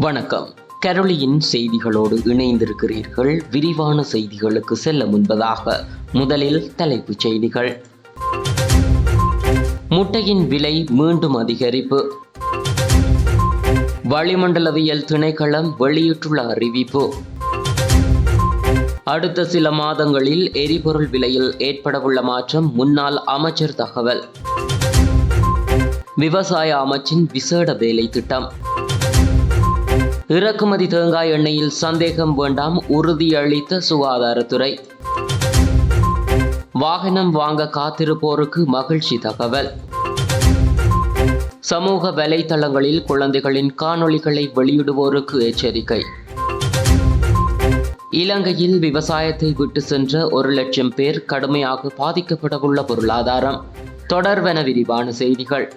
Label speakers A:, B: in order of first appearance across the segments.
A: வணக்கம். கரோலியின் செய்திகளோடு இணைந்திருக்கிறீர்கள். விரிவான செய்திகளுக்கு செல்ல முன்பதாக முதலில் தலைப்புச் செய்திகள். முட்டையின் விலை மீண்டும் அதிகரிப்பு. வளிமண்டலவியல் திணைக்களம் வெளியிட்டுள்ள அறிவிப்பு. அடுத்த சில மாதங்களில் எரிபொருள் விலையில் ஏற்படவுள்ள மாற்றம் முன்னாள் அமைச்சர் தகவல். விவசாய அமைச்சின் விசேட வேலை திட்டம் இறக்குமதி தேங்காய் எண்ணெயில் சந்தேகம் வேண்டாம் உறுதியளித்த சுகாதாரத்துறை. வாகனம் வாங்க காத்திருப்போருக்கு மகிழ்ச்சி தகவல். சமூக வலைதளங்களில் குழந்தைகளின் காணொளிகளை வெளியிடுவோருக்கு எச்சரிக்கை. இலங்கையில் விவசாயத்தை விட்டு சென்ற ஒரு லட்சம் பேர் கடுமையாக பாதிக்கப்படவுள்ள பொருளாதாரம். தொடர்வென விரிவான செய்திகள்.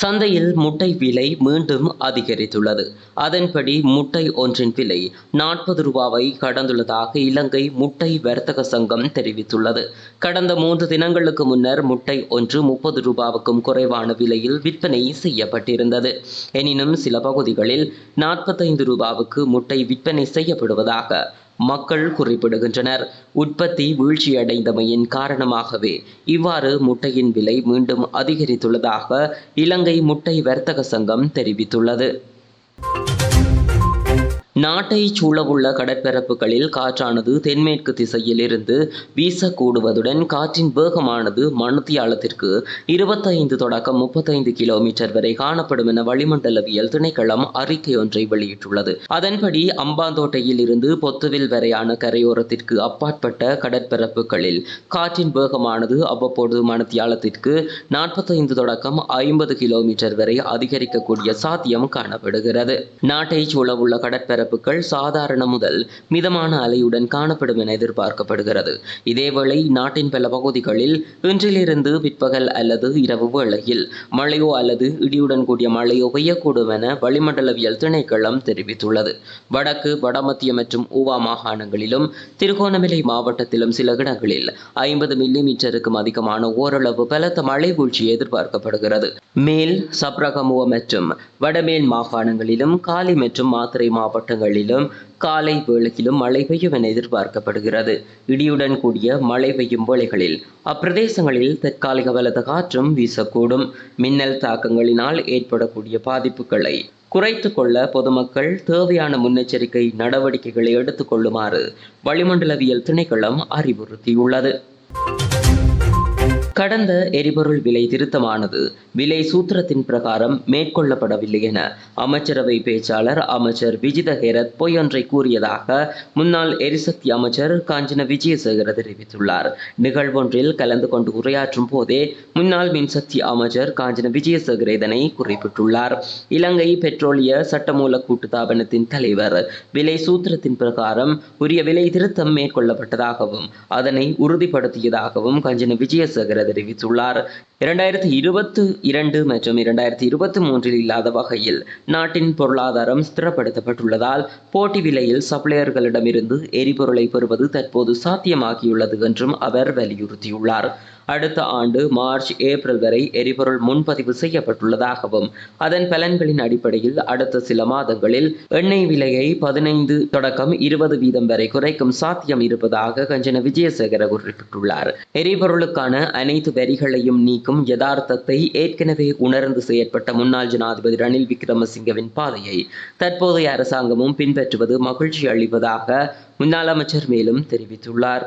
A: சந்தையில் முட்டை விலை மீண்டும் அதிகரித்துள்ளது. அதன்படி முட்டை ஒன்றின் விலை நாற்பது ரூபாவை கடந்துள்ளதாக இலங்கை முட்டை வர்த்தக சங்கம் தெரிவித்துள்ளது. கடந்த மூன்று தினங்களுக்கு முன்னர் முட்டை ஒன்று முப்பது ரூபாவுக்கும் குறைவான விலையில் விற்பனை செய்யப்பட்டிருந்தது. எனினும் சில பகுதிகளில் நாற்பத்தைந்து ரூபாவுக்கு முட்டை விற்பனை செய்யப்படுவதாக மக்கள் குறிப்பிடுகின்றனர். உற்பத்தி வீழ்ச்சியடைந்தமையின் காரணமாகவே இவ்வாறு முட்டையின் விலை மீண்டும் அதிகரித்துள்ளதாக இலங்கை முட்டை வர்த்தக சங்கம் தெரிவித்துள்ளது. நாட்டை சூழவுள்ள கடற்பரப்புகளில் காற்றானது தென்மேற்கு திசையில் இருந்து வீசக்கூடுவதுடன் காற்றின் வேகமானது மணித்தியாலத்திற்கு இருபத்தைந்து தொடக்கம் முப்பத்தைந்து கிலோமீட்டர் வரை காணப்படும் என வளிமண்டலவியல் திணைக்களம் அறிக்கை ஒன்றை வெளியிட்டுள்ளது. அதன்படி அம்பாந்தோட்டையில் இருந்து பொத்துவில் வரையான கரையோரத்திற்கு அப்பாற்பட்ட கடற்பரப்புகளில் காற்றின் வேகமானது அவ்வப்போது மணித்தியாலத்திற்கு நாற்பத்தைந்து தொடக்கம் ஐம்பது கிலோமீட்டர் வரை அதிகரிக்கக்கூடிய சாத்தியம் காணப்படுகிறது. நாட்டை சூழவுள்ள கடற்பரப்பு நிலப்பரப்புகள் சாதாரண முதல் மிதமான அலையுடன் காணப்படும் என எதிர்பார்க்கப்படுகிறது. இதேவேளை நாட்டின் பல பகுதிகளில் இன்றிலிருந்து பிற்பகல் அல்லது இரவு வேளையில் மழையோ அல்லது இடியுடன் கூடிய மழையோ பெய்யக்கூடும் என வளிமண்டலவியல் திணைக்களம் தெரிவித்துள்ளது. வடக்கு வடமத்திய மற்றும் ஊவா மாகாணங்களிலும் திருகோணமலை மாவட்டத்திலும் சில இடங்களில் ஐம்பது மில்லி மீட்டருக்கும் அதிகமான ஓரளவு பலத்த மழை வீழ்ச்சி எதிர்பார்க்கப்படுகிறது. மேல் சப்ரகமுவ மற்றும் வடமேல் மாகாணங்களிலும் காலி மற்றும் மாத்திரை மாவட்டங்கள் மாவட்டங்களிலும் காலை வேளையிலும் மழை பெய்யும் என எதிர்பார்க்கப்படுகிறது. இடியுடன் கூடிய மழை பெய்யும் வேளைகளில் அப்பிரதேசங்களில் தற்காலிக பலத்த காற்றும் வீசக்கூடும். மின்னல் தாக்கங்களினால் ஏற்படக்கூடிய பாதிப்புகளை குறைத்து கொள்ள பொதுமக்கள் தேவையான முன்னெச்சரிக்கை நடவடிக்கைகளை எடுத்துக் கொள்ளுமாறு வளிமண்டலவியல் திணைக்களம் அறிவுறுத்தியுள்ளது. கடந்த எரிபொருள் விலை திருத்தமானது விலை சூத்திரத்தின் பிரகாரம் மேற்கொள்ளப்படவில்லை என அமைச்சரவை பேச்சாளர் அமைச்சர் விஜித ஹேரத் பொய்யொன்றை கூறியதாக முன்னாள் எரிசக்தி அமைச்சர் காஞ்சன விஜயசேகர தெரிவித்துள்ளார். நிகழ்வொன்றில் கலந்து கொண்டு உரையாற்றும் போதே முன்னாள் மின்சக்தி அமைச்சர் காஞ்சன விஜயசேகர இதனை குறிப்பிட்டுள்ளார். இலங்கை பெட்ரோலிய சட்டமூல கூட்டுத்தாபனத்தின் தலைவர் விலை சூத்திரத்தின் பிரகாரம் உரிய விலை திருத்தம் மேற்கொள்ளப்பட்டதாகவும் அதனை உறுதிப்படுத்தியதாகவும் காஞ்சன விஜயசேகர தெரிவித்துள்ளார் இரண்டாயிரத்தி இருபத்தி இரண்டு மற்றும் இரண்டாயிரத்தி இருபத்தி மூன்றில் இல்லாத வகையில் நாட்டின் பொருளாதாரம் ஸ்திரப்படுத்தப்பட்டுள்ளதால் போட்டி விலையில் சப்ளையர்களிடமிருந்து எரிபொருளை பெறுவது தற்போது சாத்தியமாகியுள்ளது என்றும் அவர் வலியுறுத்தியுள்ளார். அடுத்த ஆண்டு மார்ச் ஏப்ரல் வரை எரிபொருள் முன்பதிவு செய்யப்பட்டுள்ளதாகவும் அதன் பலன்களின் அடிப்படையில் அடுத்த சில மாதங்களில் எண்ணெய் விலையை பதினைந்து தொடக்கம் இருபது வீதம் வரை குறைக்கும் சாத்தியம் இருப்பதாக கஞ்சன விஜயசேகர குறிப்பிட்டுள்ளார். எரிபொருளுக்கான அனைத்து வரிகளையும் நீக்கும் யதார்த்தத்தை ஏற்கனவே உணர்ந்து செயற்பட்ட முன்னாள் ஜனாதிபதி ரணில் விக்ரமசிங்கவின் பாதையை தற்போதைய அரசாங்கமும் பின்பற்றுவது மகிழ்ச்சி அளிப்பதாக முன்னாள் அமைச்சர் மேலும் தெரிவித்துள்ளார்.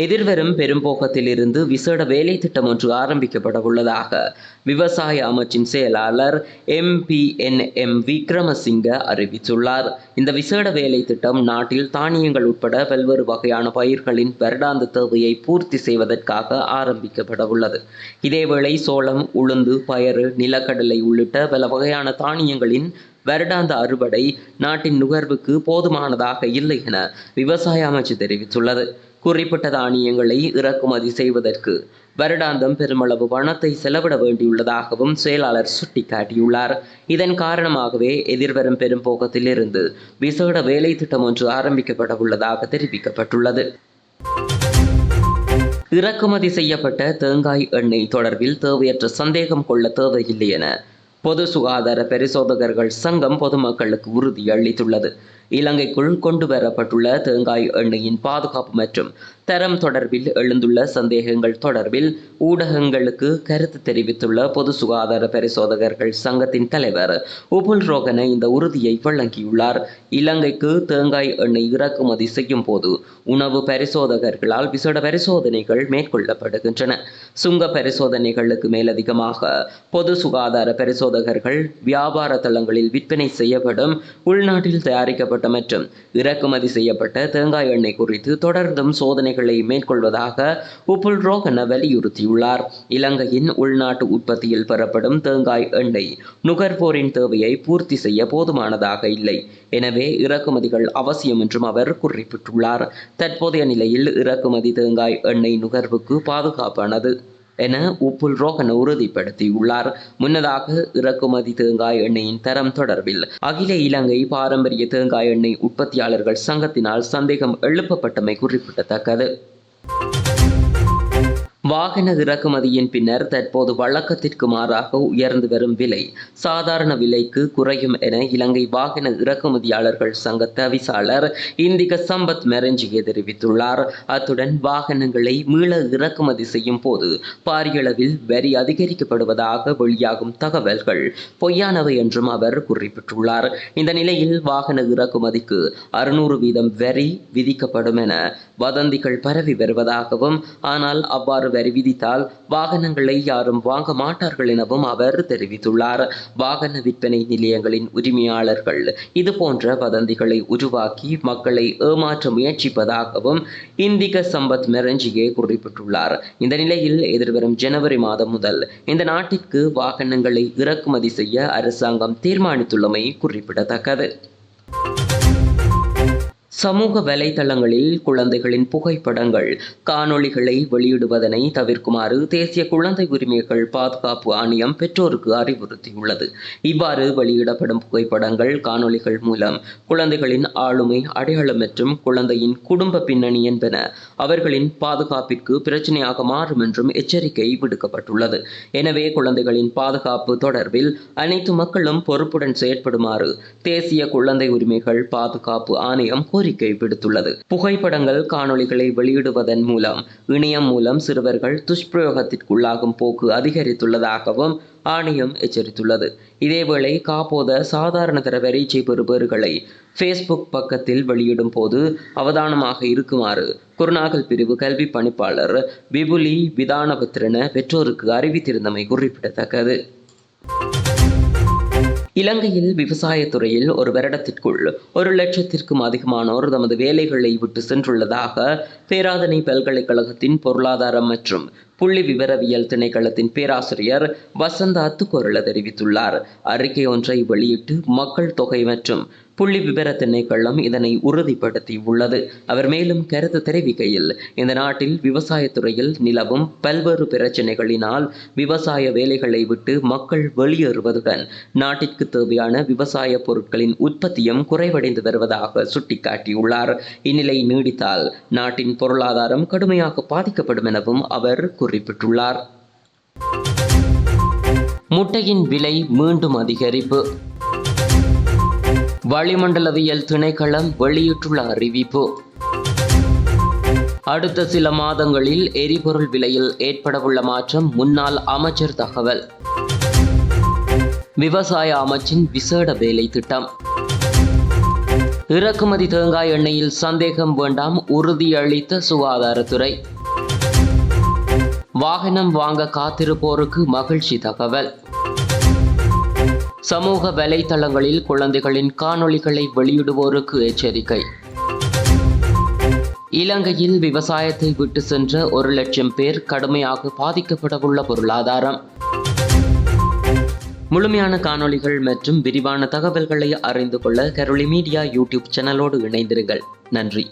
A: எதிர்வரும் பெரும்போக்கத்திலிருந்து விசேட வேலை திட்டம் ஒன்று ஆரம்பிக்கப்பட உள்ளதாக விவசாய அமைச்சின் செயலாளர் M P N M Wickramasinghe அறிவித்துள்ளார். இந்த விசேட வேலை திட்டம் நாட்டில் தானியங்கள் உட்பட பல்வேறு வகையான பயிர்களின் வருடாந்த தேவையை பூர்த்தி செய்வதற்காக ஆரம்பிக்கப்பட உள்ளது இதேவேளை சோளம் உளுந்து பயறு நிலக்கடலை உள்ளிட்ட பல வகையான தானியங்களின் வருடாந்த அறுவடை நாட்டின் நுகர்வுக்கு போதுமானதாக இல்லை என விவசாய அமைச்சு தெரிவித்துள்ளது. குறிப்பிட்ட தானியங்களை இறக்குமதி செய்வதற்கு வருடாந்தம் பெருமளவு பணத்தை செலவிட வேண்டியுள்ளதாகவும் செயலாளர் சுட்டிக்காட்டியுள்ளார். இதன் காரணமாகவே எதிர்வரும் பெரும்போக்கத்திலிருந்து விசேட வேலை திட்டம் ஒன்று ஆரம்பிக்கப்பட உள்ளதாக தெரிவிக்கப்பட்டுள்ளது. இறக்குமதி செய்யப்பட்ட தேங்காய் எண்ணெய் தொடர்பில் தேவையற்ற சந்தேகம் கொள்ள தேவையில்லை என பொது சுகாதார பரிசோதகர்கள் சங்கம் பொதுமக்களுக்கு உறுதி அளித்துள்ளது. இலங்கைக்குள் கொண்டு வரப்பட்டுள்ள தேங்காய் எண்ணெயின் பாதுகாப்பு மற்றும் தரம் தொடர்பில் எழுந்துள்ள சந்தேகங்கள் தொடர்பில் ஊடகங்களுக்கு கருத்து தெரிவித்துள்ள பொது சுகாதார பரிசோதகர்கள் சங்கத்தின் தலைவர் உபுல் ரோகன இந்த உறுதியை வழங்கியுள்ளார். இலங்கைக்கு தேங்காய் எண்ணெய் இறக்குமதி செய்யும் போது உணவு பரிசோதகர்களால் விசேட பரிசோதனைகள் மேற்கொள்ளப்படுகின்றன. சுங்க பரிசோதனைகளுக்கு மேலதிகமாக பொது சுகாதார பரிசோதகர்கள் வியாபார தளங்களில் விற்பனை செய்யப்படும் உள்நாட்டில் தயாரிக்கப்பட்ட மற்றும் இறக்குமதி செய்யப்பட்ட தேங்காய் எண்ணெய் குறித்து தொடர்ந்தும் சோதனைகளை மேற்கொள்வதாக உப்புல் ரோகன வலியுறுத்தியுள்ளார். இலங்கையின் உள்நாட்டு உற்பத்தியில் பெறப்படும் தேங்காய் எண்ணெய் நுகர்வோரின் தேவையை பூர்த்தி செய்ய போதுமானதாக இல்லை. எனவே இறக்குமதிகள் அவசியம் என்றும் அவர் குறிப்பிட்டுள்ளார். தற்போதைய நிலையில் இறக்குமதி தேங்காய் எண்ணெய் நுகர்வுக்கு பாதுகாப்பானது என உப்புல் ரோகன் உறுதிப்படுத்தியுள்ளார். முன்னதாக இறக்குமதி தேங்காய் எண்ணெயின் தரம் தொடர்பில் அகில இலங்கை பாரம்பரிய தேங்காய் எண்ணெய் உற்பத்தியாளர்கள் சங்கத்தினால் சந்தேகம் எழுப்பப்பட்டமை குறிப்பிடத்தக்கது. வாகன இறக்குமதியின் பின்னர் தற்போது வழக்கத்திற்கு மாறாக உயர்ந்து வரும் விலை சாதாரண விலைக்கு குறையும் என இலங்கை வாகன இறக்குமதியாளர்கள் சங்க தவிசாளர் இந்திக சம்பத் மெரஞ்சிகே தெரிவித்துள்ளார். அத்துடன் வாகனங்களை மீள இறக்குமதி செய்யும் போது பாரியளவில் வரி அதிகரிக்கப்படுவதாக வெளியாகும் தகவல்கள் பொய்யானவை என்றும் அவர் குறிப்பிட்டுள்ளார். இந்த நிலையில் வாகன இறக்குமதிக்கு அறுநூறு வீதம் வரி விதிக்கப்படும் என வதந்திகள் பரவி வருவதாகவும் ஆனால் அவ்வாறு வரி விதித்தால் வாகனங்களை யாரும் வாங்க மாட்டார்கள் எனவும் அவர் தெரிவித்துள்ளார். வாகன விற்பனை நிலையங்களின் உரிமையாளர்கள் இது போன்ற வதந்திகளை உருவாக்கி மக்களை ஏமாற்ற முயற்சிப்பதாகவும் இந்திக சம்பத் மெரஞ்சியே குறிப்பிட்டுள்ளார். இந்த நிலையில் எதிர்வரும் ஜனவரி மாதம் முதல் இந்த நாட்டிற்கு வாகனங்களை இறக்குமதி செய்ய அரசாங்கம் தீர்மானித்துள்ளமை குறிப்பிடத்தக்கது. சமூக வலைதளங்களில் குழந்தைகளின் புகைப்படங்கள் காணொளிகளை வெளியிடுவதனை தவிர்க்குமாறு தேசிய குழந்தை உரிமைகள் பாதுகாப்பு ஆணையம் பெற்றோருக்கு அறிவுறுத்தியுள்ளது. இவ்வாறு வெளியிடப்படும் புகைப்படங்கள் காணொளிகள் மூலம் குழந்தைகளின் ஆளுமை அடையாளம் மற்றும் குழந்தையின் குடும்ப பின்னணி என்பன அவர்களின் பாதுகாப்பிற்கு பிரச்சனையாக மாறும் என்றும் எச்சரிக்கை விடுக்கப்பட்டுள்ளது. எனவே குழந்தைகளின் பாதுகாப்பு தொடர்பில் அனைத்து மக்களும் பொறுப்புடன் செயற்படுமாறு தேசிய குழந்தை உரிமைகள் பாதுகாப்பு ஆணையம் கோரி கோரிக்கை விடுத்துள்ளது புகைப்படங்கள் காணொளிகளை வெளியிடுவதன் மூலம் இணையம் மூலம் சிறுவர்கள் துஷ்பிரயோகத்திற்குள்ளாகும் போக்கு அதிகரித்துள்ளதாகவும் ஆணையம் எச்சரித்துள்ளது. இதேவேளை காப்போத சாதாரண தர பரீட்சை பெறுபவர்களை ஃபேஸ்புக் பக்கத்தில் வெளியிடும் போது அவதானமாக இருக்குமாறு குருநாகல் பிரிவு கல்வி பணிப்பாளர் விபுலி விதானபத்திரன பெற்றோருக்கு அறிவித்திருந்தமை குறிப்பிடத்தக்கது. இலங்கையில் விவசாயத்துறையில் ஒரு வருடத்திற்குள் ஒரு லட்சத்திற்கும் அதிகமானோர் தமது வேலைகளை விட்டு சென்றுள்ளதாக பேராதனை பல்கலைக்கழகத்தின் பொருளாதாரம் மற்றும் புள்ளி விவரவியல் திணைக்களத்தின் பேராசிரியர் வசந்தா அத்துக்கோரள தெரிவித்துள்ளார். அறிக்கை ஒன்றை வெளியிட்டு மக்கள் தொகை மற்றும் புள்ளி விவர திணைக்களம் இதனை உறுதிப்படுத்தி உள்ளது. அவர் மேலும் கருத்து தெரிவிக்கையில் இந்த நாட்டில் விவசாயத்துறையில் நிலவும் பல்வேறு பிரச்சினைகளினால் விவசாய வேலைகளை விட்டு மக்கள் வெளியேறுவதுடன் நாட்டிற்கு தேவையான விவசாய பொருட்களின் உற்பத்தியும் குறைவடைந்து வருவதாக சுட்டிக்காட்டியுள்ளார். இந்நிலை நீடித்தால் நாட்டின் பொருளாதாரம் கடுமையாக பாதிக்கப்படும் எனவும் அவர் குறிப்பிட்டுள்ளார். முட்டையின் விலை மீண்டும் அதிகரிப்பு. வளிமண்டலவியல் திணைக்களம் வெளியிட்டுள்ள அறிவிப்பு. அடுத்த சில மாதங்களில் எரிபொருள் விலையில் ஏற்படவுள்ள மாற்றம் முன்னாள் அமைச்சர் தகவல். விவசாய அமைச்சின் விசேட வேலை திட்டம். இறக்குமதி தேங்காய் எண்ணெயில் சந்தேகம் வேண்டாம் உறுதியளித்த சுகாதாரத்துறை. வாகனம் வாங்க காத்திருப்போருக்கு மகிழ்ச்சி தகவல். சமூக வலைத்தளங்களில் குழந்தைகளின் காணொளிகளை வெளியிடுவோருக்கு எச்சரிக்கை. இலங்கையில் விவசாயத்தை விட்டு சென்ற ஒரு லட்சம் பேர் கடுமையாக பாதிக்கப்படவுள்ள பொருளாதாரம். முழுமையான காணொளிகள் மற்றும் விரிவான தகவல்களை அறிந்து கொள்ள கரோலி மீடியா யூடியூப் சேனலோடு இணைந்திருங்கள். நன்றி.